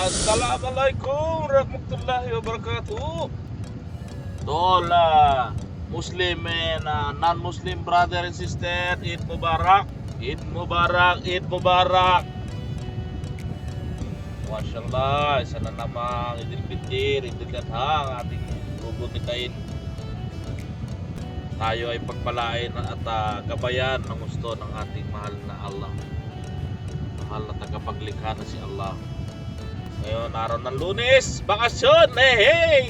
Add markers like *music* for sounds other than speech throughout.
Assalamualaikum warahmatullahi wabarakatuh. Dola Muslim and uh, non-Muslim brother and sister, Eid Mubarak, Eid Mubarak, Eid Mubarak. Mashallah, isa na namang Idil Fitir, Idil Adha, ang ating bubunitain. Tayo ay pagpalain at uh, gabayan ng gusto ng ating mahal na Allah. Mahal na tagapaglikha na si Allah. Ngayon, araw ng lunes, bakasyon, eh, hey!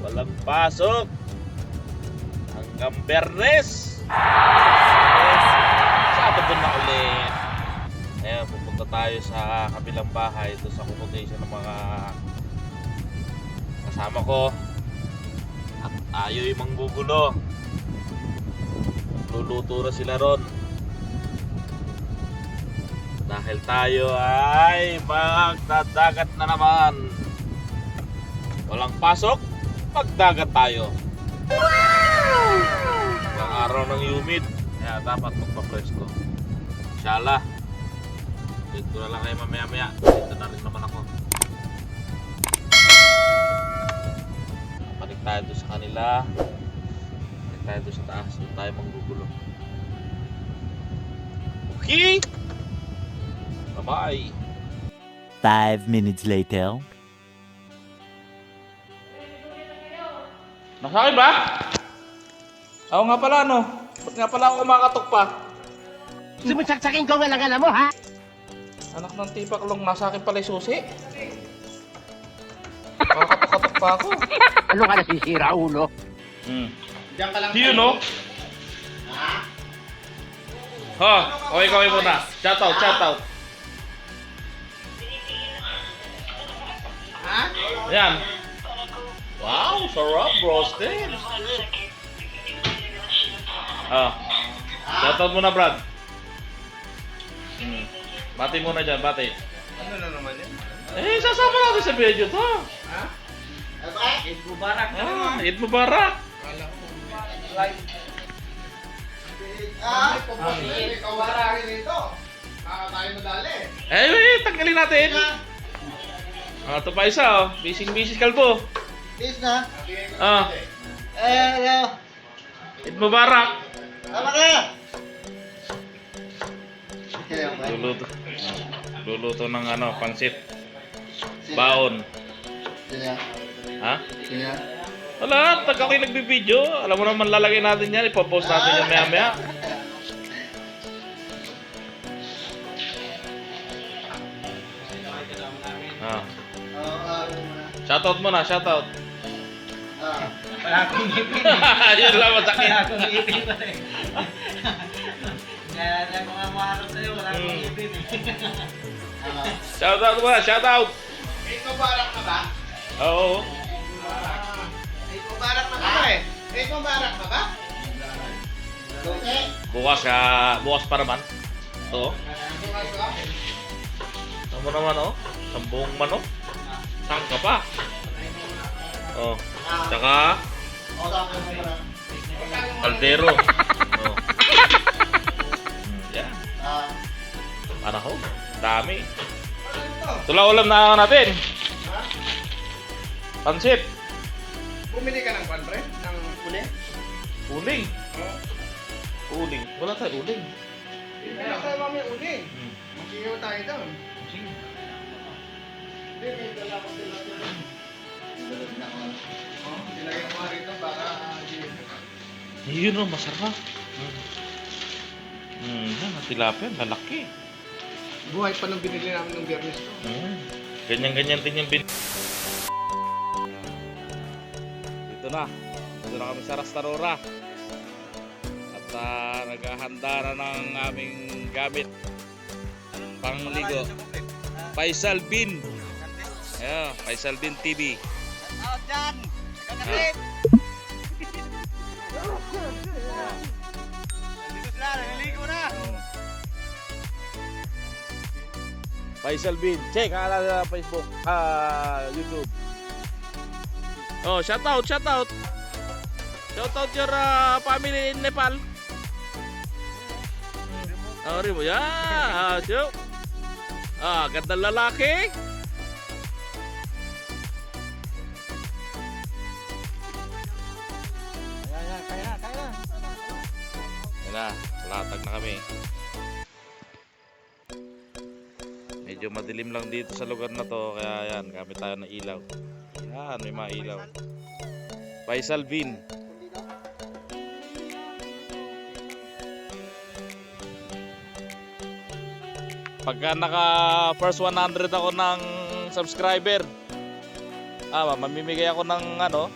Walang pasok. Hanggang bernes. Yes. Sabado na ulit. Ngayon, pupunta tayo sa kabilang bahay, ito sa accommodation ng mga kasama ko. At tayo yung manggugulo. Luluto na sila ron. Dahil tayo ay magdadagat na naman. Walang pasok, magdagat tayo. Ang araw ng humid, kaya dapat magpapresko. Inshallah. Dito na lang kayo mamaya maya. Dito na rin naman ako. Balik tayo doon sa kanila. Balik tayo doon sa taas. Doon tayo manggugulo. Okay? Bye-bye. Five minutes later. Nasa akin ba? Oo nga pala, no? Ba't nga pala ako kumakatok pa? Sumusaksakin ko nga lang alam mo, ha? Anak ng tipak long, nasa akin pala yung susi. Kakatok-katok pa ako. *laughs* Ano ka nasisira, ulo? Hmm. Do you know? Ha? Okay, okay muna. Shout out, shout out. Ayan. Wow, sarap, roasted. Ah. Shout out muna, Brad. Hmm. Bati muna dyan, bati. Ano na naman yan? Eh, sasama natin sa video to. Ha? Eid Mubarak. Ah, Eid Mubarak. Kala ko. Ah, Ikaw barahin nito. Kaka tayo madali. Eh, wait, tanggalin natin. Ah, ito pa isa, oh. Bising-bising kalbo. Please na. Ah, Eh, ano? Eid Mubarak. Tama ka! Luluto. Luluto ng ano, pansit. Baon. Sino? Ha? Sino? Wala, pag ako'y nagbibideo, alam mo naman lalagay natin yan, ipopost natin yan maya maya. Shoutout mo na, shoutout. ah. Wala akong ngipin. *laughs* Yun lang masakit. Wala akong ngipin pa rin. Kaya na mga maharap sa'yo, wala akong Hmm. ngipin eh. Ah. *laughs* Shoutout mo na, shoutout. Ikaw barak na ba? Oo. Ikaw barak na ba eh? Ikaw barak na ba? Dote? Bukas ka, bukas pa naman. Ka? Ano mo naman oh? Sambong manok. Saan ka pa? Oh. Tsaka O, tama mo pala. kaldero. Oh. *laughs* Hmm, yan. Ah. Panahon. Dami. Lang ulam na natin. Pansit. Bumili ka ng pan, pre? Ng puli? Uling. Oo. Uling. Wala tayo uling. Kaya tayo mamaya uli. Hmm. Magsigaw tayo doon. Hindi, may dala ko sila doon. Oh, Nilagay ko rito para di- Yun oh, masarap. Hmm. Hmm, yan, ang tilapia, lalaki. Buhay pa nung binili namin ng biyernes to. Hmm. Ganyan-ganyan din yung bin... Dito na. Dito na kami sa Rastarora. At ah, naghahanda na ng aming gamit. Pangligo. Faisal Bin. Ayan, Faisal Bin TV. Out dyan! Kakatid! Dito sila, naliligo na! Faisal Bin. Check ala sa Facebook, ah YouTube. Oh, shout out, shout out. Shout out your ah, family in Nepal. Oh, rin mo. Yeah, ah. Ah, gandang lalaki. Latag na kami. Medyo madilim lang dito sa lugar na to, kaya yan, gamit tayo ng ilaw. Yan, may mga ilaw. Faisal Bin. Pagka naka first 100 ako ng subscriber, ah, mamimigay ako ng ano,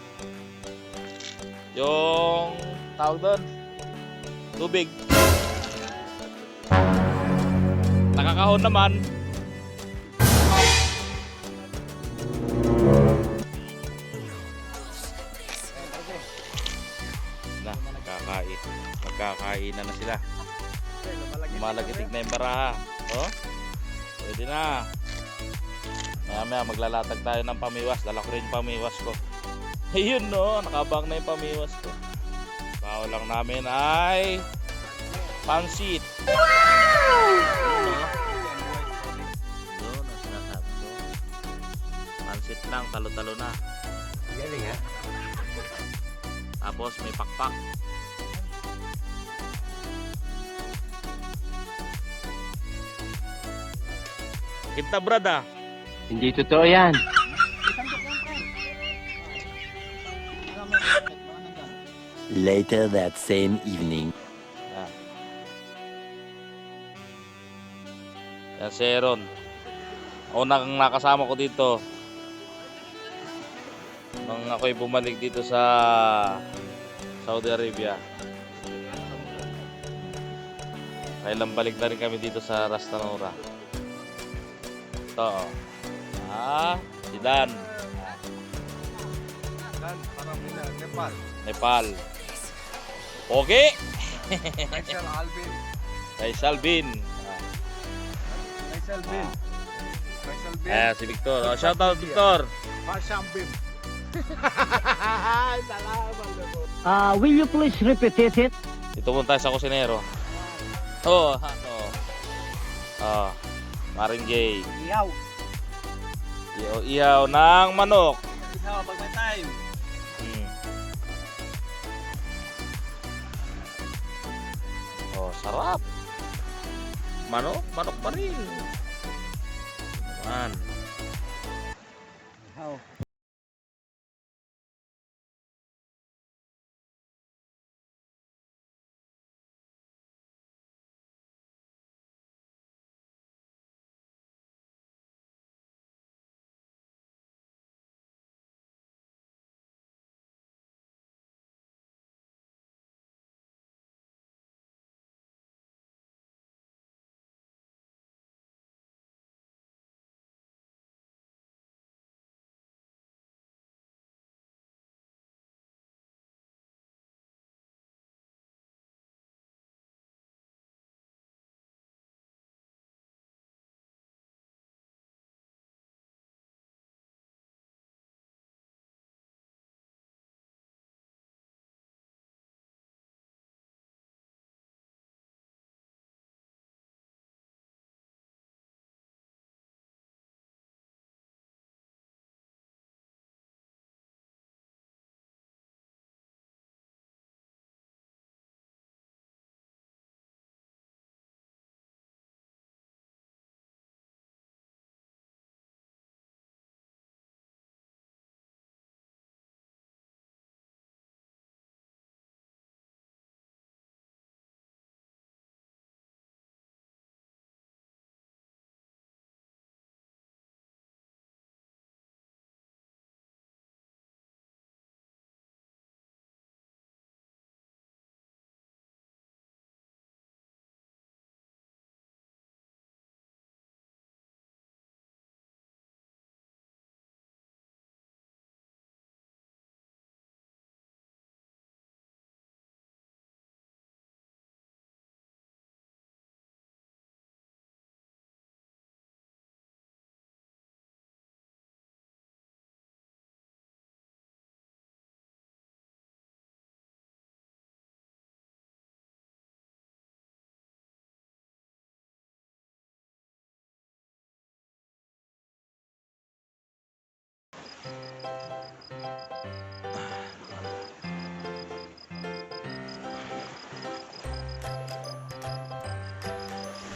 yung tawag doon, tubig. Nakakahon naman. Na, nagkakain. Nagkakain na na sila. Lumalagitig na yung baraha. Oh? Pwede na. Maya maya maglalatag tayo ng pamiwas. Dala ko rin pamiwas ko. *laughs* Ayun no, nakabang na yung pamiwas ko. Baho lang namin ay pansit. Wow! Talo-talo na. Galing ha? Tapos may pakpak. Kita brada. Hindi totoo yan. Later that same evening. Ah. Yan si Aaron. Unang nakasama ko dito. Nung ako'y bumalik dito sa Saudi Arabia. Kailan balik na rin kami dito sa Rastanura. Ito. oh. Ah, si Dan. Dan, parang muna, Nepal. Nepal. Okay. Faisal Alvin. Kay Salvin. Ah. Faisal Bin. Faisal Bin. Eh, si Victor. Oh, shout out Victor. Faisal Bin. Uh, will you please repeat it? Dito muna tayo sa kusinero. Oh, ano. Oh, Maring J. Iyaw. Iyaw, iyaw ng manok. Iyaw, pag may time. Hmm. Oh, sarap. Manok, manok pa rin. Man.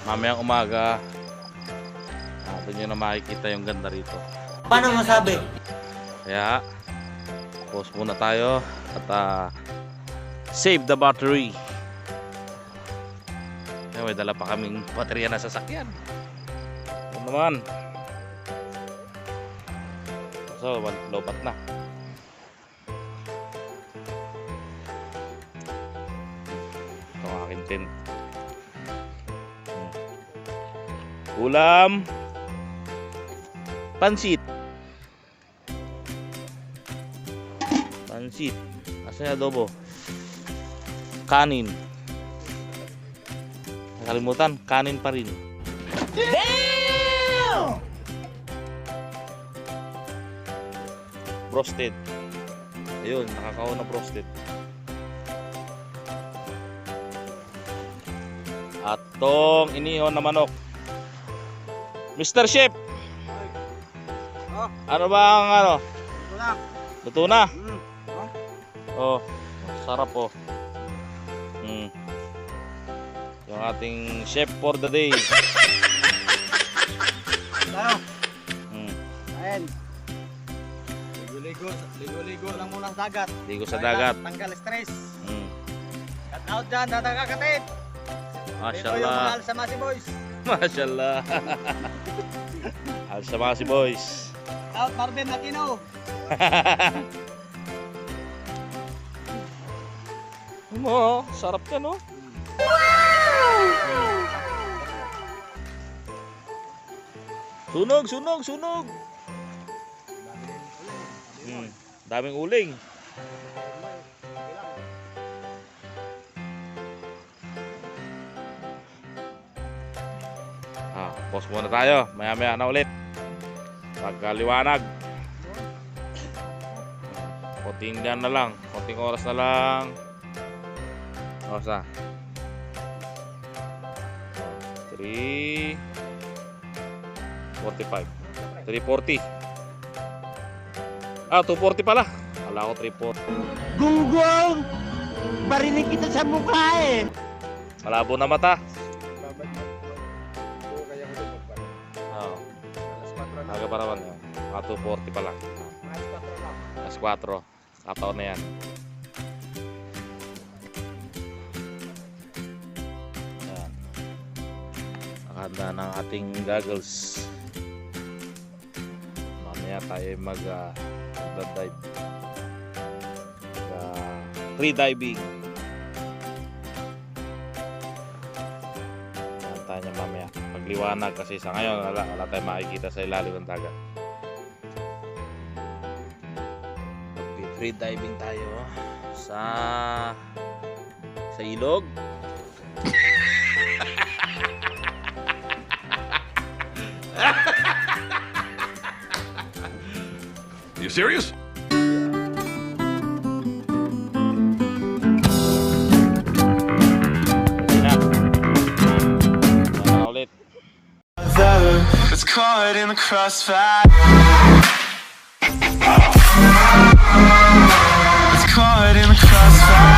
Mamayang umaga, ah, doon nyo na makikita yung ganda rito. Paano masabi? Kaya, pause muna tayo at ah, save the battery. Kaya may dala pa kaming baterya na sasakyan. Ito naman. So, lobat na. Ito ang aking tent. Ulam. Pansit. Pansit. Asa yung adobo? Kanin. Nakalimutan, kanin pa rin. Roasted. Ayun, nakakaon na roasted. At tong inihon na manok. Mr. Chef! Oh. Ano ba ang ano? Ito na. Luto na? Mm. Oh, sarap oh. Mm. Yung ating chef for the day. Tayo. Mm. Ayan. Ligo-ligo. Ligo-ligo lang muna sa dagat. Ligo sa dagat. Tanggal stress. Mm. Cut out dyan. Dadagakatin. Ito yung mga alsama si boys. Mashallah. Alsama si boys. Out Marvin Aquino. *laughs* Mo, sarap yan oh. Sunog, sunog, sunog. Hmm, daming uling. Ah, pause muna tayo. Maya-maya na ulit. Pagkaliwanag. Konting yan na lang. Konting oras na lang. Oras na. 3 45 340 Ah, 240 pala. Kala ko 340. Gunggong! Barinig kita sa mukha eh! Malabo na mata. Mga 240 pa lang. Alas 4. Kataon na yan. Ayan. Nakahanda ng ating goggles. Mamaya tayo mag uh, dive. Uh, free diving. Pagliwanag kasi sa ngayon wala, wala tayong makikita sa ilalim ng dagat. Mag-free diving tayo sa sa ilog. You serious? In the crossfire. It's caught in the crossfire.